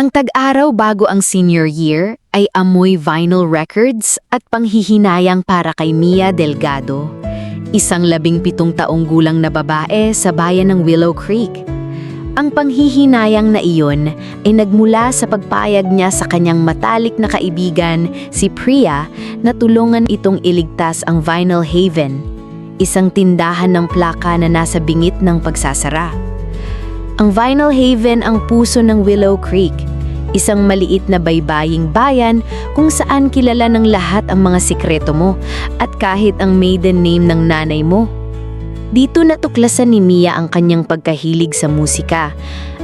Ang tag-araw bago ang senior year ay amoy vinyl records at panghihinayang para kay Mia Delgado, isang labing pitong taong gulang na babae sa bayan ng Willow Creek. Ang panghihinayang na iyon ay nagmula sa pagpayag niya sa kanyang matalik na kaibigan, si Priya, na tulungan itong iligtas ang Vinyl Haven, isang tindahan ng plaka na nasa bingit ng pagsasara. Ang Vinyl Haven ang puso ng Willow Creek, isang maliit na baybaying bayan kung saan kilala ng lahat ang mga sikreto mo at kahit ang maiden name ng nanay mo. Dito natuklasan ni Mia ang kanyang pagkahilig sa musika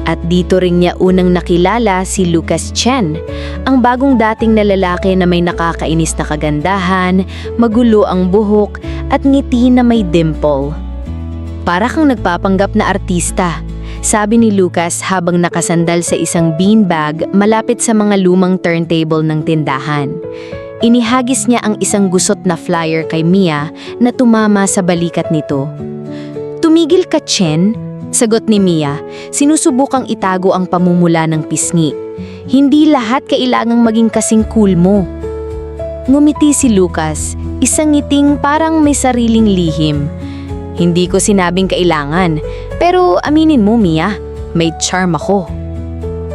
at dito rin niya unang nakilala si Lucas Chen, ang bagong dating na lalaki na may nakakainis na kagandahan, magulo ang buhok at ngiti na may dimple. Para kang nagpapanggap na artista, sabi ni Lucas habang nakasandal sa isang beanbag malapit sa mga lumang turntable ng tindahan. Inihagis niya ang isang gusot na flyer kay Mia na tumama sa balikat nito. Tumigil ka, Chen? Sagot ni Mia, sinusubukang itago ang pamumula ng pisngi. Hindi lahat kailangang maging kasing cool mo. Ngumiti si Lucas, isang ngiting parang may sariling lihim. Hindi ko sinabing kailangan, pero aminin mo Mia, may charm ako.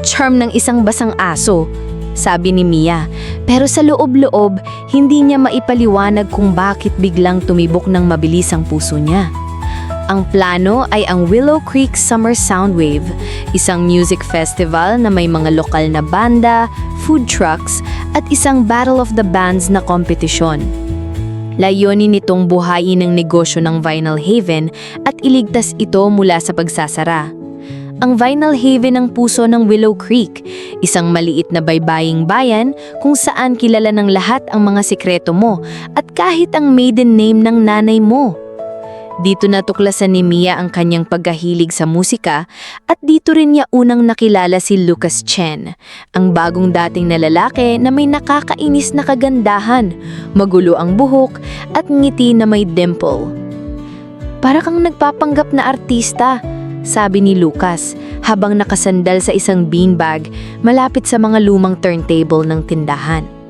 Charm ng isang basang aso, sabi ni Mia. Pero sa loob-loob, hindi niya maipaliwanag kung bakit biglang tumibok ng mabilis ang puso niya. Ang plano ay ang Willow Creek Summer Soundwave, isang music festival na may mga lokal na banda, food trucks, at isang Battle of the Bands na kompetisyon. Layunin nitong buhayin ng negosyo ng Vinyl Haven at iligtas ito mula sa pagsasara. Ang Vinyl Haven ang puso ng Willow Creek, isang maliit na baybaying bayan kung saan kilala ng lahat ang mga sikreto mo at kahit ang maiden name ng nanay mo. Dito natuklasan ni Mia ang kanyang pagkahilig sa musika at dito rin niya unang nakilala si Lucas Chen, ang bagong dating na lalaki na may nakakainis na kagandahan, magulo ang buhok at ngiti na may dimple. Para kang nagpapanggap na artista, sabi ni Lucas habang nakasandal sa isang beanbag malapit sa mga lumang turntable ng tindahan.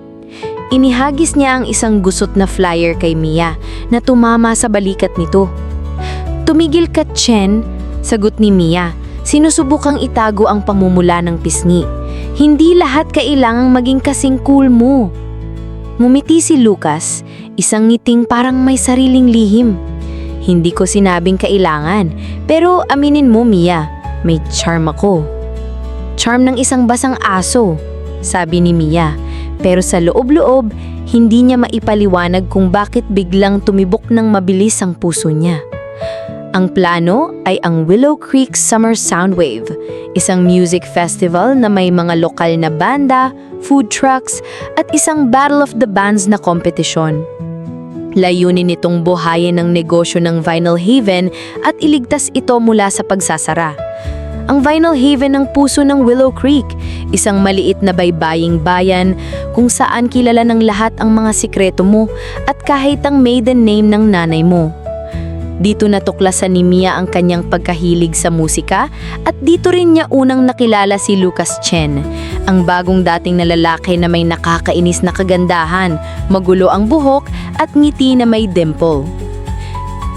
Inihagis niya ang isang gusot na flyer kay Mia na tumama sa balikat nito. Tumigil ka, Chen, sagot ni Mia. Sinusubukang itago ang pamumula ng pisngi. Hindi lahat kailangang maging kasing cool mo. Ngumiti si Lucas, isang ngiting parang may sariling lihim. Hindi ko sinabing kailangan, pero aminin mo Mia, may charm ako. Charm ng isang basang aso, sabi ni Mia. Pero sa loob-loob, hindi niya maipaliwanag kung bakit biglang tumibok ng mabilis ang puso niya. Ang plano ay ang Willow Creek Summer Soundwave, isang music festival na may mga lokal na banda, food trucks, at isang Battle of the Bands na kompetisyon. Layunin nitong buhayin ng negosyo ng Vinyl Haven at iligtas ito mula sa pagsasara. Ang Vinyl Haven ang puso ng Willow Creek, isang maliit na baybaying bayan kung saan kilala ng lahat ang mga sikreto mo at kahit ang maiden name ng nanay mo. Dito natuklasan ni Mia ang kanyang pagkahilig sa musika at dito rin niya unang nakilala si Lucas Chen, ang bagong dating na lalaki na may nakakainis na kagandahan, magulo ang buhok at ngiti na may dimple.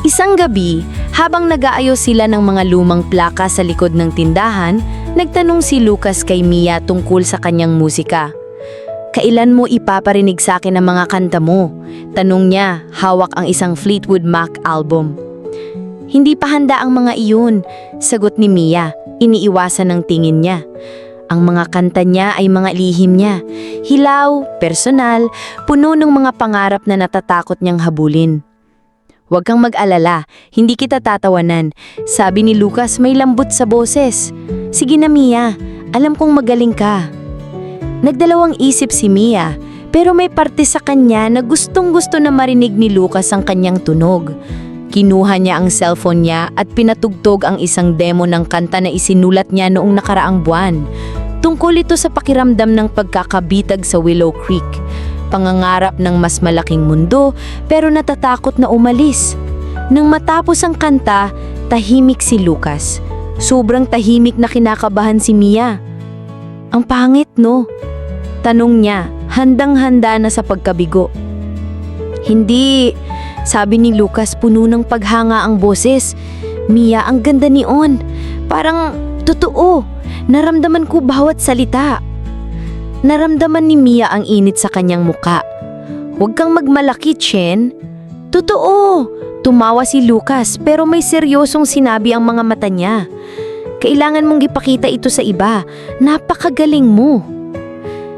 Isang gabi, habang nag-aayos sila ng mga lumang plaka sa likod ng tindahan, nagtanong si Lucas kay Mia tungkol sa kanyang musika. Kailan mo ipaparinig sa akin ang mga kanta mo? Tanong niya, hawak ang isang Fleetwood Mac album. Hindi pa handa ang mga iyon, sagot ni Mia, iniiwasan ng tingin niya. Ang mga kanta niya ay mga lihim niya, hilaw, personal, puno ng mga pangarap na natatakot niyang habulin. Huwag kang mag-alala, hindi kita tatawanan. Sabi ni Lucas may lambot sa boses. Sige na Mia, alam kong magaling ka. Nagdalawang isip si Mia, pero may parte sa kanya na gustong gusto na marinig ni Lucas ang kanyang tunog. Kinuha niya ang cellphone niya at pinatugtog ang isang demo ng kanta na isinulat niya noong nakaraang buwan. Tungkol ito sa pakiramdam ng pagkakabitag sa Willow Creek pangangarap ng mas malaking mundo pero natatakot na umalis. Nang matapos ang kanta, tahimik si Lucas. Sobrang tahimik na kinakabahan si Mia. Ang pangit, no? Tanong niya, handang-handa na sa pagkabigo. Hindi, sabi ni Lucas puno ng paghanga ang boses. Mia, ang ganda ni On. Parang totoo. Naramdaman ko bawat salita. Naramdaman ni Mia ang init sa kanyang muka. Huwag kang magmalaki, Chen. Totoo. Tumawa si Lucas pero may seryosong sinabi ang mga mata niya. Kailangan mong ipakita ito sa iba. Napakagaling mo.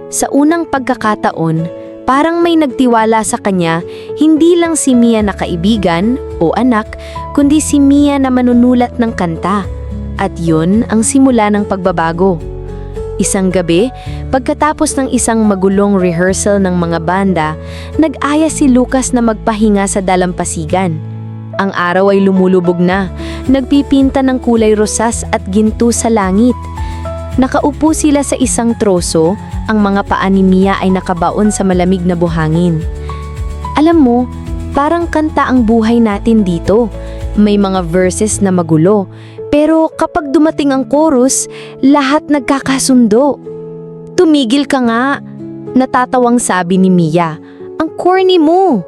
Sa unang pagkakataon, parang may nagtiwala sa kanya hindi lang si Mia na kaibigan o anak, kundi si Mia na manunulat ng kanta. At yun ang simula ng pagbabago. Isang gabi, pagkatapos ng isang magulong rehearsal ng mga banda, nag-aya si Lucas na magpahinga sa dalampasigan. Ang araw ay lumulubog na, nagpipinta ng kulay rosas at ginto sa langit. Nakaupo sila sa isang troso, ang mga paa ni Mia ay nakabaon sa malamig na buhangin. Alam mo, parang kanta ang buhay natin dito. May mga verses na magulo, pero kapag dumating ang chorus, lahat nagkakasundo. Tumigil ka nga, natatawang sabi ni Mia. Ang corny mo.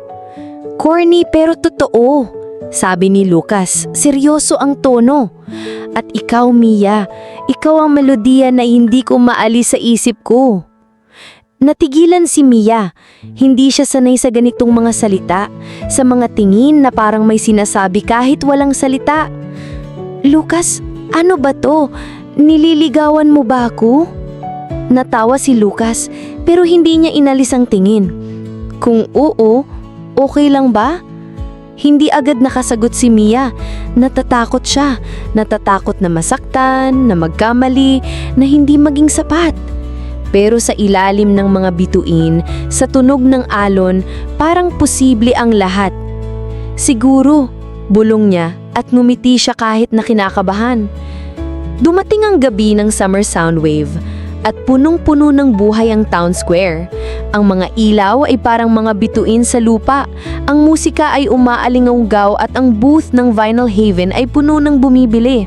Corny pero totoo. Sabi ni Lucas, seryoso ang tono. At ikaw, Mia, ikaw ang melodiya na hindi ko maalis sa isip ko. Natigilan si Mia. Hindi siya sanay sa ganitong mga salita, sa mga tingin na parang may sinasabi kahit walang salita. Lucas, ano ba to? Nililigawan mo ba ako? Natawa si Lucas pero hindi niya inalis ang tingin. Kung oo, okay lang ba? Hindi agad nakasagot si Mia. Natatakot siya. Natatakot na masaktan, na magkamali, na hindi maging sapat. Pero sa ilalim ng mga bituin, sa tunog ng alon, parang posible ang lahat. Siguro, bulong niya at ngumiti siya kahit na kinakabahan. Dumating ang gabi ng Summer Soundwave at punong-puno ng buhay ang town square. Ang mga ilaw ay parang mga bituin sa lupa. Ang musika ay umaalingawgaw at ang booth ng Vinyl Haven ay puno ng bumibili.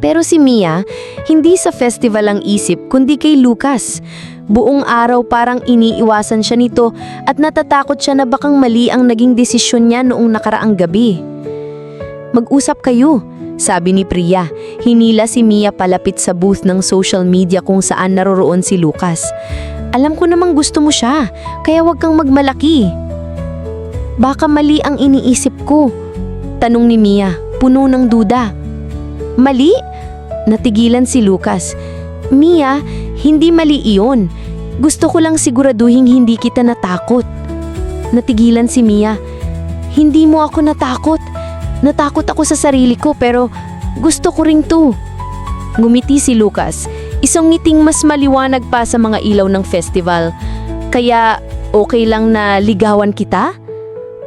Pero si Mia, hindi sa festival ang isip kundi kay Lucas. Buong araw parang iniiwasan siya nito at natatakot siya na bakang mali ang naging desisyon niya noong nakaraang gabi. Mag-usap kayo, sabi ni Priya. Hinila si Mia palapit sa booth ng social media kung saan naroroon si Lucas. Alam ko namang gusto mo siya, kaya wag kang magmalaki. Baka mali ang iniisip ko. Tanong ni Mia, puno ng duda. Mali? Natigilan si Lucas. Mia, hindi mali iyon. Gusto ko lang siguraduhin hindi kita natakot. Natigilan si Mia. Hindi mo ako natakot. Natakot ako sa sarili ko pero gusto ko ring to. Ngumiti si Lucas. Isang ngiting mas maliwanag pa sa mga ilaw ng festival. Kaya okay lang na ligawan kita?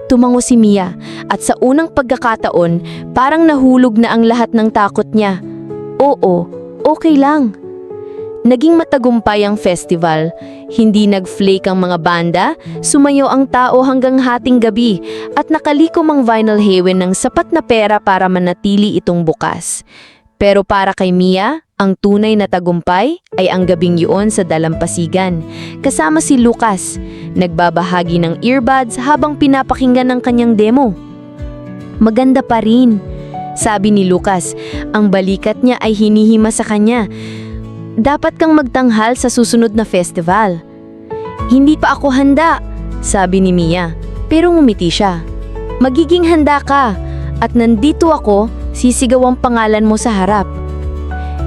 Tumango si Mia at sa unang pagkakataon parang nahulog na ang lahat ng takot niya. Oo, okay lang. Naging matagumpay ang festival. Hindi nag-flake ang mga banda, sumayo ang tao hanggang hating gabi at nakalikom ang Vinyl Haven ng sapat na pera para manatili itong bukas. Pero para kay Mia, ang tunay na tagumpay ay ang gabing yun sa dalampasigan. Kasama si Lucas, nagbabahagi ng earbuds habang pinapakinggan ng kanyang demo. Maganda pa rin, sabi ni Lucas. Ang balikat niya ay hinihima sa kanya. Dapat kang magtanghal sa susunod na festival. Hindi pa ako handa, sabi ni Mia. Pero ngumiti siya. Magiging handa ka at nandito ako, sisigaw ang pangalan mo sa harap.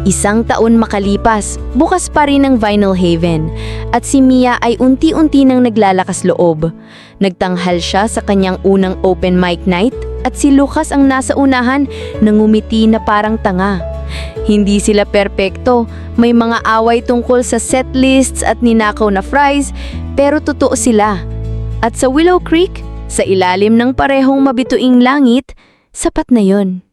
Isang taon makalipas, bukas pa rin ang Vinyl Haven at si Mia ay unti-unti nang naglalakas loob. Nagtanghal siya sa kanyang unang open mic night at si Lucas ang nasa unahan nangumiti na parang tanga. Hindi sila perpekto, may mga away tungkol sa set lists at ninakaw na fries, pero totoo sila. At sa Willow Creek, sa ilalim ng parehong mabituing langit, sapat na yon.